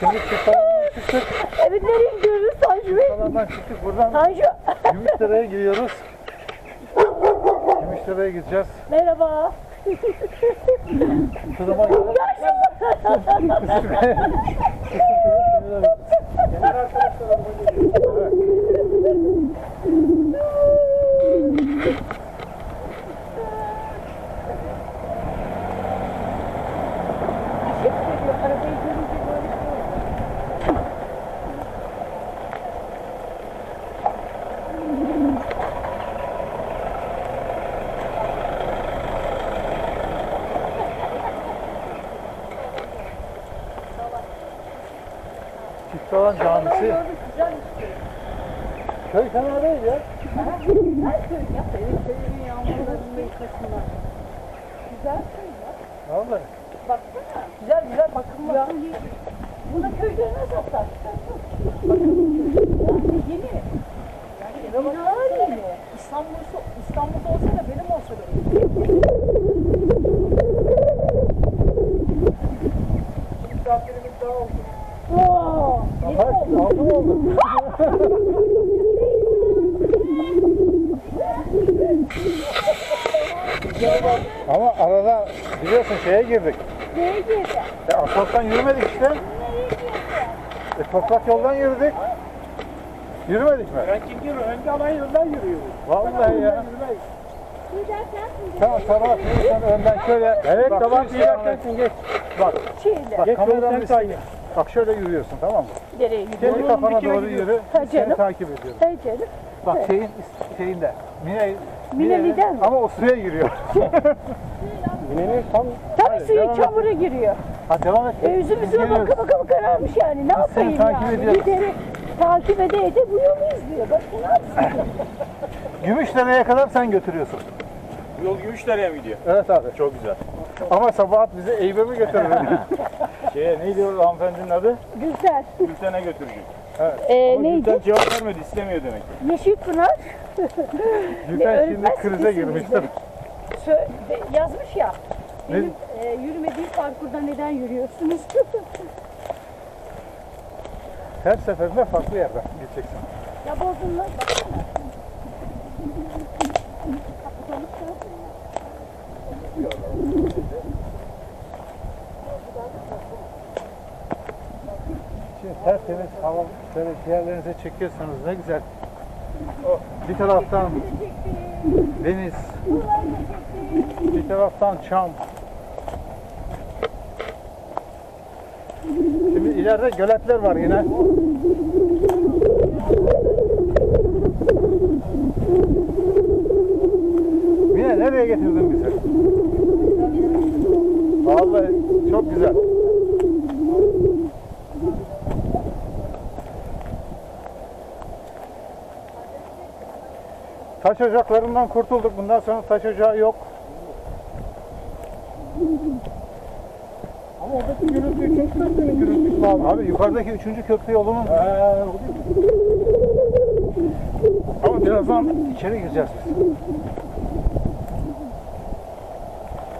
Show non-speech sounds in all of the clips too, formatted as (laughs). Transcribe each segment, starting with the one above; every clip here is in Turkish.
Şimdi çıktık. çıktık. Evet nereye gidiyoruz Tanju Bey? Kalandan çıktık. Buradan Tanju. Gümüşdere'ye gidiyoruz. Gümüşdere'ye gideceğiz. Merhaba. Şurama gidelim. Arabayı Çiftalan Camisi. Köy fena değil ya. Güzel köy ya. Senin köyünün yağmurlarının yıkasınlar. Güzel köy ya. Vallahi. Baksana. Güzel güzel bakımlı. Buna nasıl satar? Bakın. Yeni. Yani eve bakar yeni. İstanbul, İstanbul'da olsa da benim olsa benim. Misafirimiz daha oldu. Oo? Ama arada biliyorsun şeye girdik. Neye girdi? E, asfalttan yürümedik işte. E, toprak yoldan yürüdük. Yürümedik mi? Ben kim yürüyor? Önce ana yoldan yürüyorum. Vallahi ya. Tamam. Şimdi sen önden şöyle. Evet şu iyi istikamet- yapacaksın geç. Bak, Şeyle. bak üstüne. kayıyor. Bak şöyle yürüyorsun tamam mı? Nereye Kendi gidiyor? kafana doğru yürü. Ha, Seni canım. takip ediyorum. Hey canım. Bak şeyin şeyinde. Mine, Mineli'den mi? Ama o suya giriyor. (laughs) Mine'nin tam Tabii suyu devam et. çamura giriyor. Ha devam et. E, yüzümüze Geliyoruz. baka baka kararmış yani. Ne Biz seni yapayım takip yani? ediyoruz. Gideri takip ede ede bu yolu izliyor. Bak ne yapsın? (laughs) Gümüşdere'ye kadar sen götürüyorsun. Bu yol Gümüşdere'ye mi gidiyor? Evet abi. Çok güzel. Ama sabahat bizi Eyüp'e mi götürür? (laughs) Şeye neydi o hanımefendinin adı? Güzel. Gülten'e götürecek. Ee, Ama neydi? Gülten cevap vermedi istemiyor demek. Yeşil Pınar. Gülten şimdi Ölmez krize girmiştir. bize. Sö- de- yazmış ya. Benim e, yürümediğim parkurda neden yürüyorsunuz? Her seferinde farklı yerden gideceksin. ya bozulma. Baksana. (laughs) Şimdi tertemiz hava şöyle ciğerlerinize çekiyorsanız ne güzel. Bir taraftan deniz, bir taraftan çam. Şimdi ileride göletler var yine. Yine nereye getirdin bizi? Vallahi çok güzel. Taş ocaklarından kurtulduk. Bundan sonra taş ocağı yok. Ama oradaki gürültüyü çok seslenin gürültüsü abi. Abi yukarıdaki üçüncü köprü yolunun değil. ama birazdan içeri gireceğiz biz.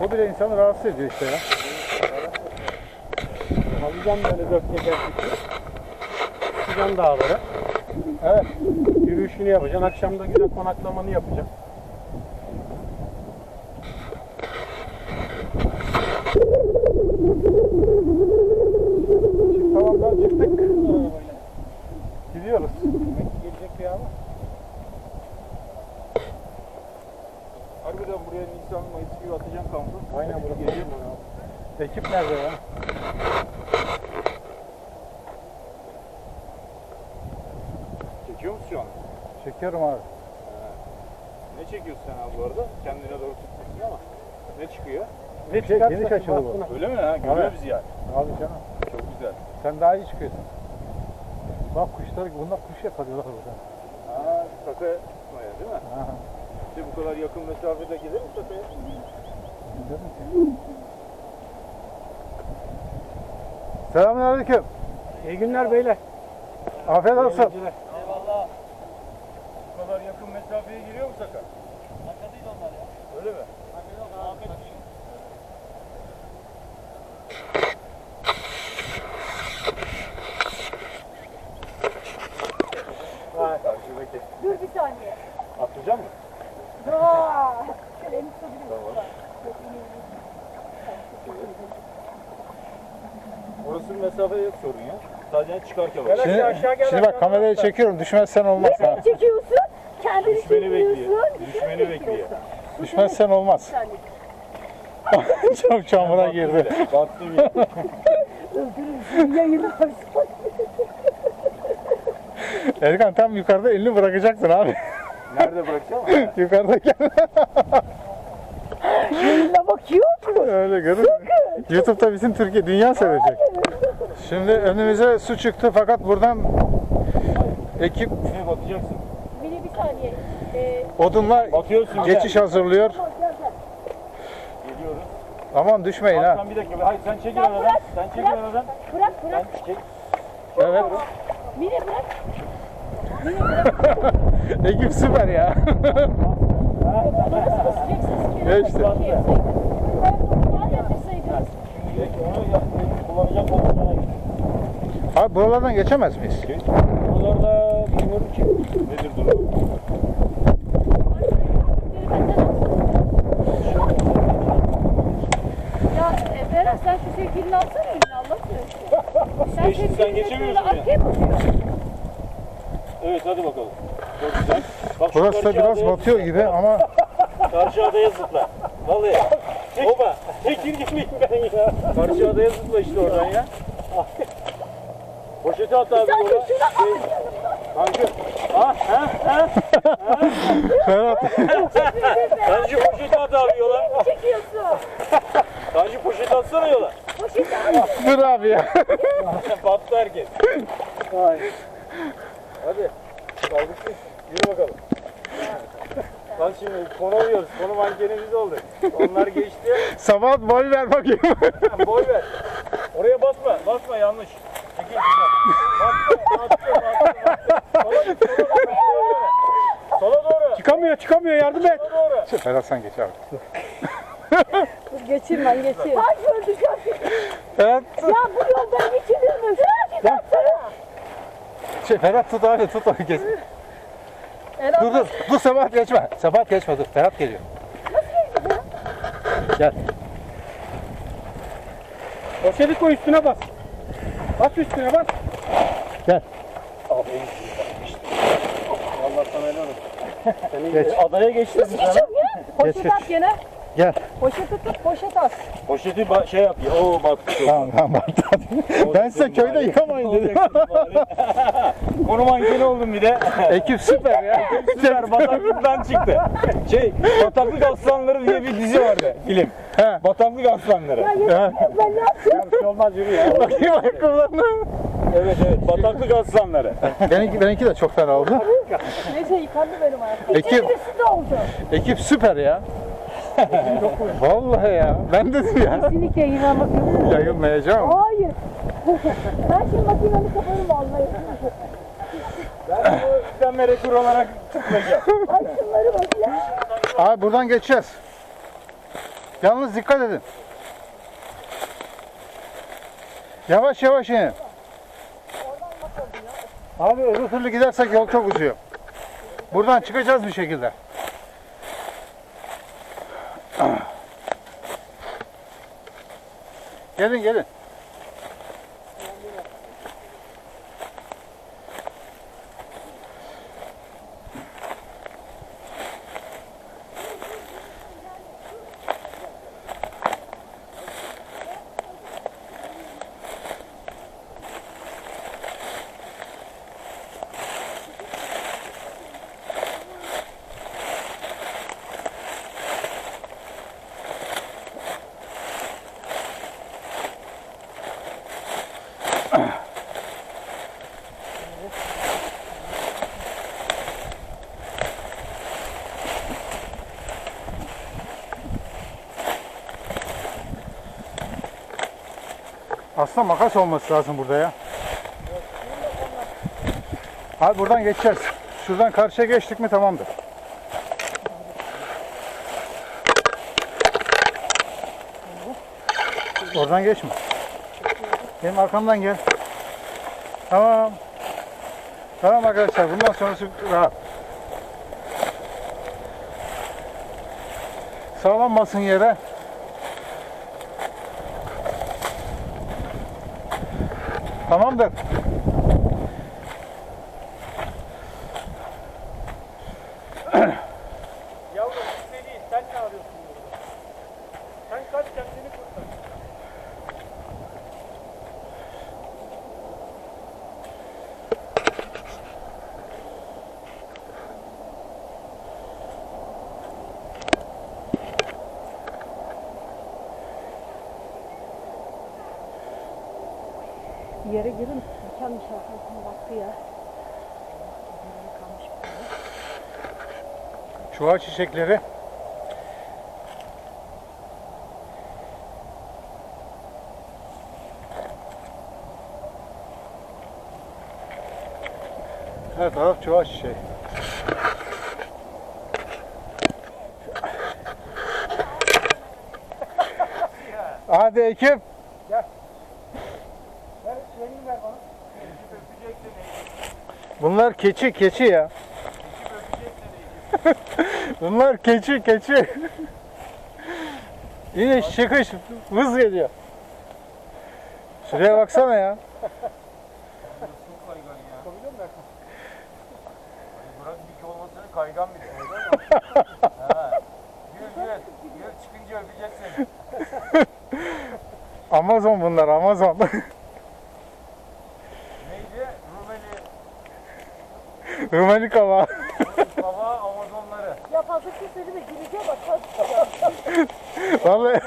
O bile insanı rahatsız ediyor işte ya. Alacağım böyle dört teker Çıkacağım dağlara. Evet. Yürüyüşünü yapacaksın. Akşam da güzel konaklamanı yapacaksın. Şimdi tamamdan çıktık. Gidiyoruz. Gelecek bir ama. Harbiden buraya Nisan Mayıs gibi atacağım kampı. Aynen burası. Geleceğim. Ekip nerede ya? Çekiyor musun şu an? Çekiyorum abi. Ne çekiyorsun sen abi bu arada? Kendine doğru tutmuyorsun ama. Ne çıkıyor? Şey, geniş açılı bu. Öyle mi ha? Görüyor Evet. bizi yani. Abi canım. Çok güzel. Sen daha iyi çıkıyorsun. Bak kuşlar, bunlar kuş yakalıyorlar burada. Aa, kaka tutmaya değil mi? Aha. İşte bu kadar yakın mesafede gelir mi kakaya? Selamünaleyküm. İyi günler beyler. Afiyet olsun. Eyvallah. Bu kadar yakın mesafeye giriyor mu saka? Saka değil onlar ya. Öyle mi? Çıkarken bak. Şimdi, şimdi bak kamerayı çekiyorum. Düşmezsen olmaz ha. Çekiyorsun. Kendini Düşmeni bekliyor. çekiyorsun. Düşmeni bekliyor. Düşmezsen olmaz. (laughs) Çok çamura girdi. Battım ya. Yayını Erkan tam yukarıda elini bırakacaksın abi. Nerede bırakacağım? (laughs) Yukarıdayken Yayına bakıyor musun? öyle görür. YouTube'da bütün Türkiye, dünya seyredecek. Şimdi önümüze su çıktı fakat buradan ekip Ne batacaksın? Beni bir saniye. Ee, odunla Batıyorsun. geçiş hazırlıyor. gel gel. Geliyoruz. Aman düşmeyin ha. Hakan bir dakika. Hayır sen çekil Bırak, aradan. bırak, Sen çekil bırak. aradan. Bırak Sen bırak. çek. Evet. Mine bırak. Mine (laughs) bırak. Ekip süper ya. Ya işte. Gel getirseydiniz. Direkt onu yap. Kullanacak git. Abi buralardan geçemez miyiz? Buralarda bilmiyorum ki. Nedir durum? Ya e, Berat sen şu sevgilini alsana eline Allah korusun. (laughs) Sen Geçti, sen sevgilini geçemiyorsun böyle ya. arkaya bakıyorsun. Evet hadi bakalım. Çok güzel. Bak şu Burası da karşı biraz adaya- batıyor gibi ama (laughs) Karşı adaya zıpla. Vallahi. Oba. Çekil gibiyim ben ya. Karşı adaya zıpla işte oradan ya. (laughs) Poşeti at abi al. Kanka. Ah ha ha. Ferhat Tanju poşeti at abi yola. Çekiyorsun. Tanju poşeti atsana yola. Poşeti al. dur abi ya. (laughs) Battı herkes. Ay. Hadi. Kaldık Yürü bakalım. Bak şimdi konu oluyoruz. Konu mankenimiz oldu. Onlar geçti. Sabah boy ver bakayım. Ha, Boy ver. Oraya basma. Basma yanlış. Sola doğru. Çıkamıyor çıkamıyor yardım et. Sola doğru. Ferhat sen geç abi. Geçeyim ben geçeyim. Ay gördük Evet. Ya bu yoldan geçilir mi? Sen Şey, Ferhat tut abi tut abi geç. Erol Dur dur. Dur Sebahat geçme. Sebahat geçme dur. Ferhat geliyor. Gel. Poşeti koy üstüne bas. Bas üstüne bas. Gel. Allah sana helal olsun. Geç. Adaya geçtin Geçiyorum ya. Poşet Geç, at gene. Gel. Poşeti tut poşet at. Poşeti ba- şey yap ya. Oo bak. Tamam tamam. bak. ben size köyde yıkamayın dedim. Konu mankeni oldum bir de. (laughs) Ekip süper ya. Süper bataklıktan çıktı. Şey Bataklık Aslanları diye bir dizi vardı film. He. Bataklık Aslanları. Ha. Ben ne yapayım? Bir şey olmaz yürü ya. Bakayım ayakkabılarına. Evet evet Bataklık Aslanları. Benimki, benimki de çok fena oldu. Neyse yıkandı benim ayağım. Ekip. Ekip süper ya. (laughs) Vallahi ya. Ben dedim ya. Kesinlikle yıkanmak yok. Yayılmayacağım. Hayır. (laughs) ben şimdi makinemi kaparım vallahi. Ben bu izlenme rekoru olarak tıklayacağım. (laughs) Ay şunları bak ya. Abi buradan geçeceğiz. Yalnız dikkat edin. Yavaş yavaş inin. Abi öbür türlü gidersek yol çok uzuyor. Buradan çıkacağız bir şekilde. Gelin gelin. Aslında makas olması lazım burada ya. Abi buradan geçeceğiz. Şuradan karşıya geçtik mi tamamdır. Oradan geçme. Benim arkamdan gel. Tamam. Tamam arkadaşlar bundan sonrası rahat. Sağlam basın yere. Tamamdır. Yavrum bize değil sen ne arıyorsun burada? Sen kaç kendini kurtar. Bir yere girin. Mükemmel şarkısına baktı ya. Çuha çiçekleri. Her taraf çuha çiçeği. Hadi ekip. Ver şeyini ver bana. Ekip öpecek seni. Bunlar keçi keçi ya. (laughs) Bunlar keçi keçi. İniş çıkış hız geliyor. Şuraya baksana ya. Hani bırak dik olmasını kaygan bir ha. Gül gül. Gül çıkınca öpecek seni. Amazon bunlar Amazon. (laughs) Neydi? Rumeli. Rumeli kava. Baba Amazonları. Ya fazla şey söyleme. Güleceğim bak. Vallahi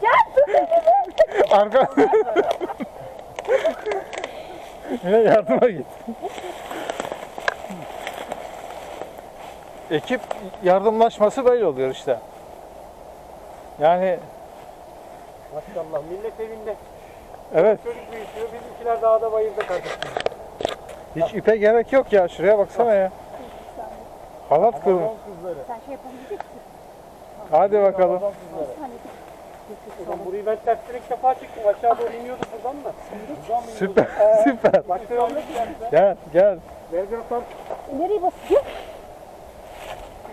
Gel tut elimi. arka. Yine yardıma git. Ekip yardımlaşması böyle oluyor işte. Yani Maşallah millet evinde. evet Çocuk büyütüyor. Bizimkiler dağda bayırda kardeşim. Hiç ipe gerek yok ya. Şuraya baksana ya. Halat kızları. Sen şey yapabilecek misin? Hadi bakalım. Burayı ben tersten ilk defa çıktım. Aşağı doğru iniyorduk buradan da. Buradan mı Süper (laughs) süper. Başka yol yok. Gel gel. Belgrad'dan nereye basıyor?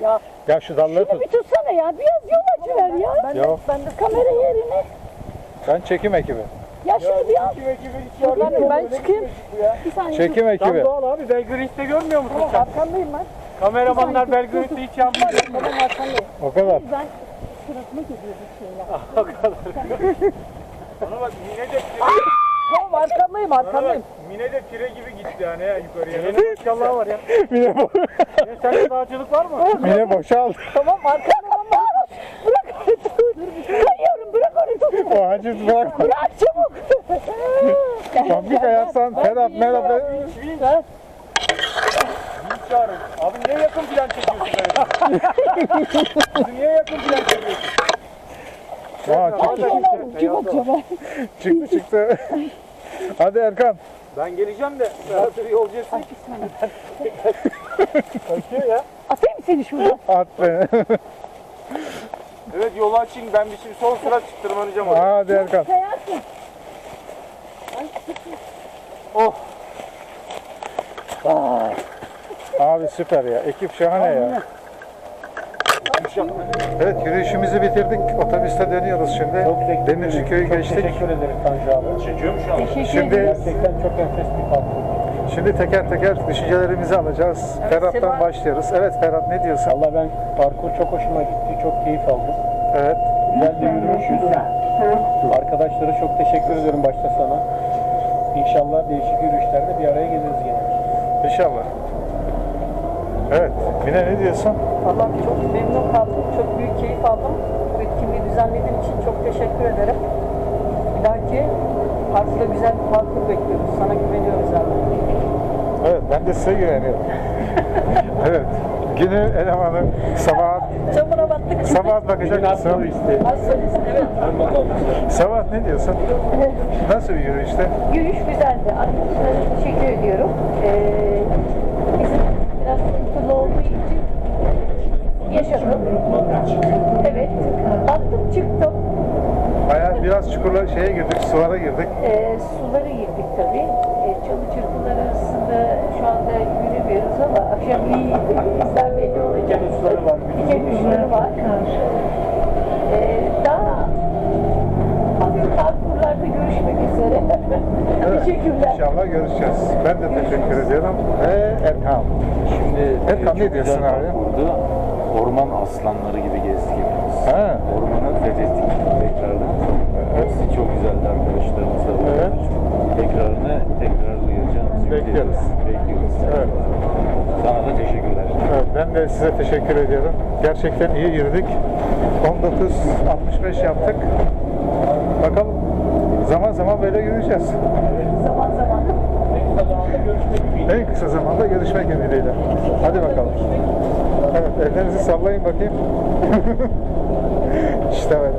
Ya Gel şu dalları şunu tut. bir tutsana ya. Biraz yol açıver ya. Ben Yok. ben de kamera yerine. Ben çekim ekibi. Ya şunu bir al. Lan, yardım ben çıkayım. Bir saniye. Çekim Tam ekibi. doğal abi. Belgrad'da görmüyor musun sen? arkandayım ben. Kameramanlar Belgrad'da hiç yanmıyor. Tamam arkandayım. O kadar. Ben suratıma geliyor bu şeyler. (laughs) Bana bak Mine de pire, Tamam arkandayım arkandayım. Mine de pire gibi gitti yani ya yukarıya. Mine maşallah var ya. (laughs) Mine, bo- Ya sende dağcılık var mı? Mine boşaldı. Tamam arkandayım ama. (laughs) Bırak onu dur. Kayıyorum bırak onu dur. O haciz bırakma. Bırak çabuk. Tam bir kayarsan Ferhat merhaba. Vinç çağırın. Abi niye yakın plan çekiyorsun böyle? Bizi niye yakın plan çekiyorsun? Aa, çıktı, çabuk. çıktı çıktı. Hadi Erkan. Ben geleceğim de hazır yolcu etsin. Kaçıyor ya. Atayım seni şuradan. At beni. Evet yolu açayım ben bir şimdi son sıra tırmanacağım oraya. Hadi Erkan. Kayarsın. Abi süper ya. Ekip şahane ya. Evet yürüyüşümüzü bitirdik. Otobüste dönüyoruz şimdi. Demirci köyü geçtik. Teşekkür ederim Tanju abi. Çekiyor mu şu an? Teşekkür Şimdi. Gerçekten çok enfes bir parkur. şimdi teker teker düşüncelerimizi alacağız. Ferhat'tan Seba. başlıyoruz. Evet Ferhat ne diyorsun? Valla ben parkur çok hoşuma gitti. Çok keyif aldım. Evet. Güzel de yürümüşüz. Arkadaşlara çok teşekkür ederim başta sana. İnşallah değişik yürüyüşlerde bir araya geliriz yine. İnşallah. Evet. Mine ne diyorsun? Valla çok memnun kaldım. Çok büyük keyif aldım. Bu etkinliği düzenlediğin için çok teşekkür ederim. Bir dahaki parkta güzel bir parkur bekliyoruz. Sana güveniyoruz abi. Evet ben de size güveniyorum. (laughs) evet. Günün elemanı sabah battık. Sabah bakacak mısın? Evet. Sabah ne diyorsun? Nasıl bir yürüyüşte? Yürüyüş güzeldi. Arkadaşlara teşekkür ediyorum. Ee, bizim biraz sıkıntılı olduğu için yaşadım. Evet. Attım çıktım. Bayağı biraz çukurla şeye girdik, sulara girdik. Ee, suları girdik tabii. Ee, çalı çırpılar arasında şu anda yürümüyoruz ama akşam iyi Uçları var. Ee, daha hafif parkurlarda görüşmek üzere. inşallah görüşeceğiz. Ben de teşekkür ediyorum. Ve Erkan. Şimdi Erkan ne diyorsun abi? parkurdu. Orman aslanları gibi gezdik hepimiz. Ha. Ormanı fethettik tekrardan. Hepsi çok güzeldi arkadaşlarımızla. Evet. Tekrarını tekrar duyacağımız Bekliyoruz. Bekliyoruz. Evet. Sana da teşekkürler. Evet, ben de size teşekkür ediyorum. Gerçekten iyi yürüdük. 19.65 yaptık. Bakalım zaman zaman böyle yürüyeceğiz. Zaman zaman. En kısa zamanda görüşmek ümidiyle. Hadi bakalım. Evet, ellerinizi sallayın bakayım. (laughs) işte böyle.